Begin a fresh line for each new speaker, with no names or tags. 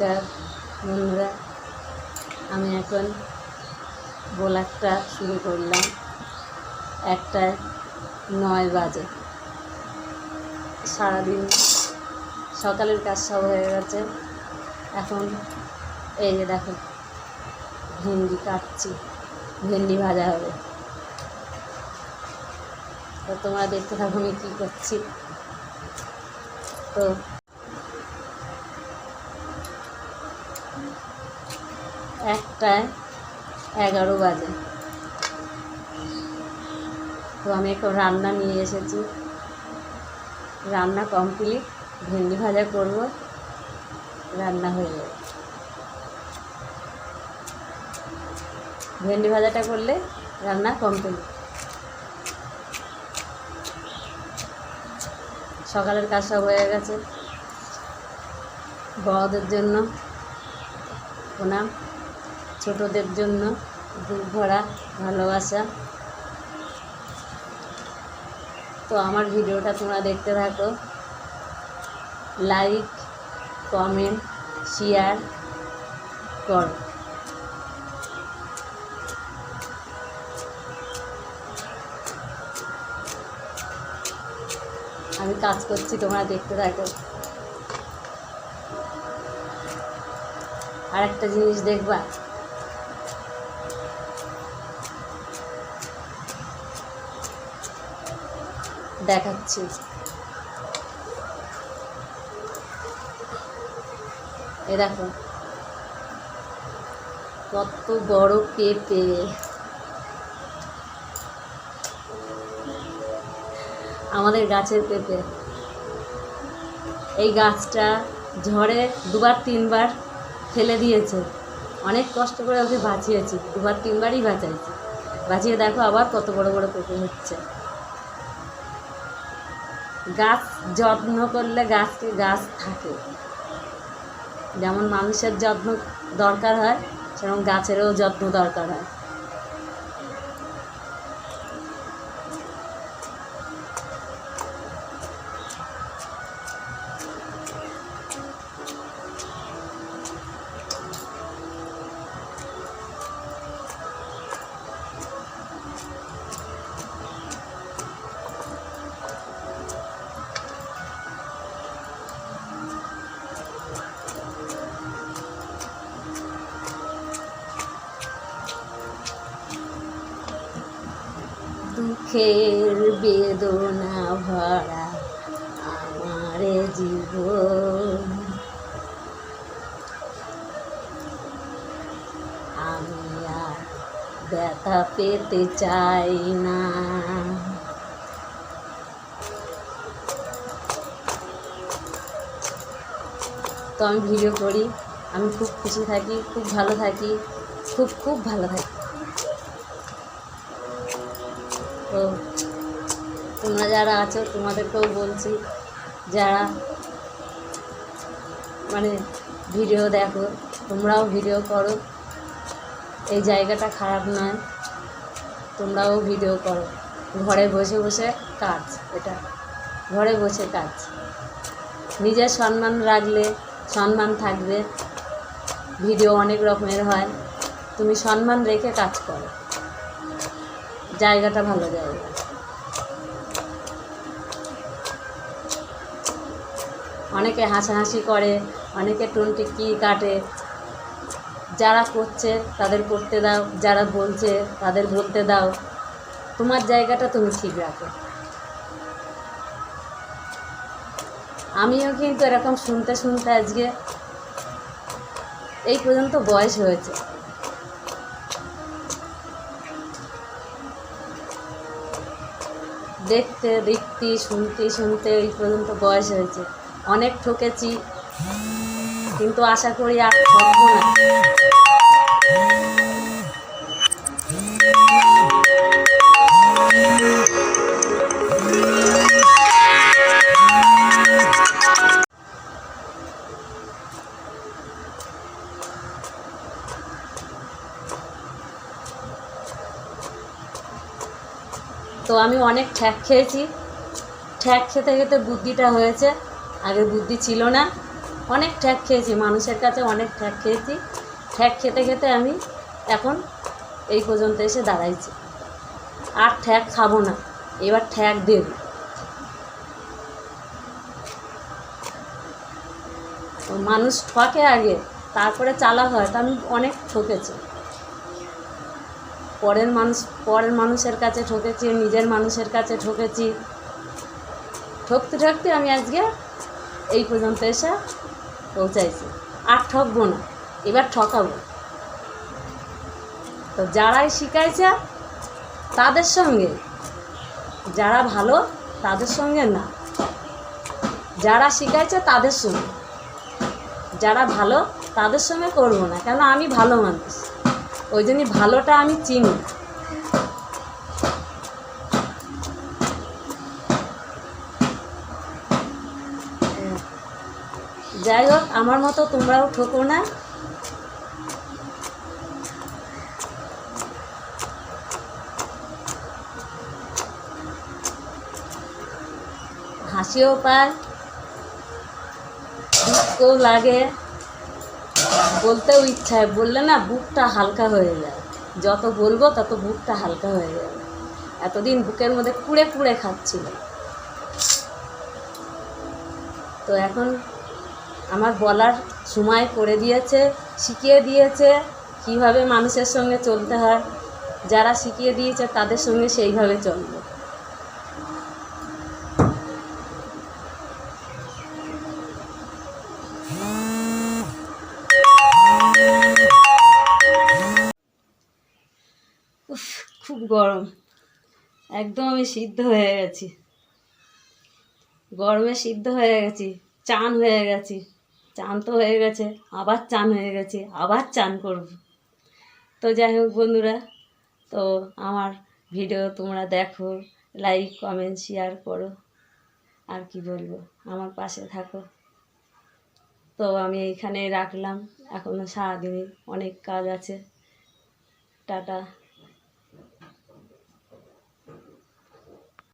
নমস্কার বন্ধুরা। আমি এখন ব্লগটা শুরু করলাম একটায় নয় বাজে। সারাদিন সকালের কাজ সব হয়ে গেছে। এখন এই যে দেখো, ভেন্ডি কাটছি, ভেন্ডি ভাজা হবে। তো তোমরা দেখতে থাকো আমি কী করছি। তো একটায় এগারো বাজে। তো আমি একটু রান্না নিয়ে এসেছি। রান্না কমপ্লিট ভেন্ডি ভাজা করব। রান্না হয়ে যাবে ভেন্ডি ভাজাটা করলে রান্না কমপ্লিট সকালের কাজ সব হয়ে গেছে। বড়দের জন্য প্রণাম। ছোটদের জন্য বুক ভরা ভালোবাসা। তো আমার ভিডিওটা তোমরা দেখতে থাকো। লাইক কমেন্ট শেয়ার করো। আমি কাজ করছি, তোমরা দেখতে থাকো। আর একটা জিনিস দেখবা দেখাচ্ছি। এ দেখো। কত বড় পেঁপে। আমাদের গাছের পেঁপে। এই গাছটা ঝড়ে দুবার, তিনবার ফেলে দিয়েছে। অনেক কষ্ট করে ওকে বাঁচিয়েছি। দুবার, তিনবারই বাঁচাইছি। বাঁচিয়ে দেখো আবার কত বড় বড় পেঁপে হচ্ছে। গাছ যত্ন করলে গাছকে গাছ থাকে। যেমন মানুষের যত্ন দরকার হয়, সেরকম গাছেরও যত্ন দরকার হয়। দুঃখের বেদনা ভরা আমার জীবন। আমি আর ব্যথা পেতে চাই না। তো আমি ভিডিও করি, আমি খুব খুশি থাকি, খুব ভালো থাকি, খুব খুব ভালো থাকি। তো তোমরা যারা আছো, তোমাদেরকেও বলছি, যারা মানে ভিডিও দেখো, তোমরাও ভিডিও করো। এই জায়গাটা খারাপ নয়, তোমরাও ভিডিও করো। ঘরে বসে বসে কাজ, এটা। ঘরে বসে কাজ। নিজের সম্মান রাখলে সম্মান থাকবে। ভিডিও অনেক রকমের হয়। তুমি সম্মান রেখে কাজ করো। জায়গাটা ভালো জায়গা। অনেকে হাসাহাসি করে, অনেকে টুনটিকি কাটে। যারা করছে, তাদের করতে দাও, যারা বলছে, তাদের বলতে দাও। তোমার জায়গাটা তুমি ঠিক রাখো। আমিও কিন্তু এরকম শুনতে শুনতে আজকে এই পর্যন্ত বয়স হয়েছে। দেখতে দেখতে, শুনতে শুনতে এই পর্যন্ত বয়স হয়েছে। অনেক ঠকেছি, কিন্তু আশা করি আর না। তো আমি অনেক ঠ্যাক খেয়েছি। ঠ্যাক খেতে খেতে বুদ্ধিটা হয়েছে, আগে বুদ্ধি ছিল না। অনেক ঠ্যাক খেয়েছি, মানুষের কাছে অনেক ঠ্যাক খেয়েছি। ঠ্যাক খেতে খেতে আমি এখন এই পর্যন্ত এসে দাঁড়াইছি। আর ঠ্যাক খাব না, এবার ঠ্যাক দেব। মানুষ ঠকে আগে, তারপরে চালা হয়, তা আমি অনেক ঠকেছি। পরের মানুষ, পরের মানুষের কাছে ঠকেছি, নিজের মানুষের কাছে ঠকেছি। ঠকতে ঠকতে আমি আজকে এই পর্যন্ত এসে পৌঁছাইছি। আর ঠকবো না, এবার ঠকাবো। তো যারাই শিখাইছে, তাদের সঙ্গে, যারা ভালো, তাদের সঙ্গে না। যারা শিখাইছে, তাদের সঙ্গে। যারা ভালো, তাদের সঙ্গে করব না, কেন আমি ভালো মানুষ। ওই জন্যই ভালোটা আমি চিনি। যাই হোক, আমার মতো তোমরাও ঠকো না। হাসিও পায়, দুঃখও লাগে। বলতেও ইচ্ছা হয়, বললে না বুকটা হালকা হয়ে যায়। যত বলব তত বুকটা হালকা হয়ে যাবে। এতদিন বুকের মধ্যে কুড়ে কুড়ে খাচ্ছিল তো এখন আমার বলার সময় করে দিয়েছে, শিখিয়ে দিয়েছে কীভাবে মানুষের সঙ্গে চলতে হয়। যারা শিখিয়ে দিয়েছে তাদের সঙ্গে সেইভাবে চলবো। গরম। একদম আমি সিদ্ধ হয়ে গেছি। গরমে সিদ্ধ হয়ে গেছি, চান হয়ে গেছি। চান তো হয়ে গেছে, আবার চান হয়ে গেছে, আবার চান করব। তো যাই হোক বন্ধুরা, তো আমার ভিডিও তোমরা দেখো লাইক কমেন্ট শেয়ার করো। আর কি বলব, আমার পাশে থাকো। তো আমি এইখানে রাখলাম। এখনও সারাদিনে অনেক কাজ আছে। টাটা।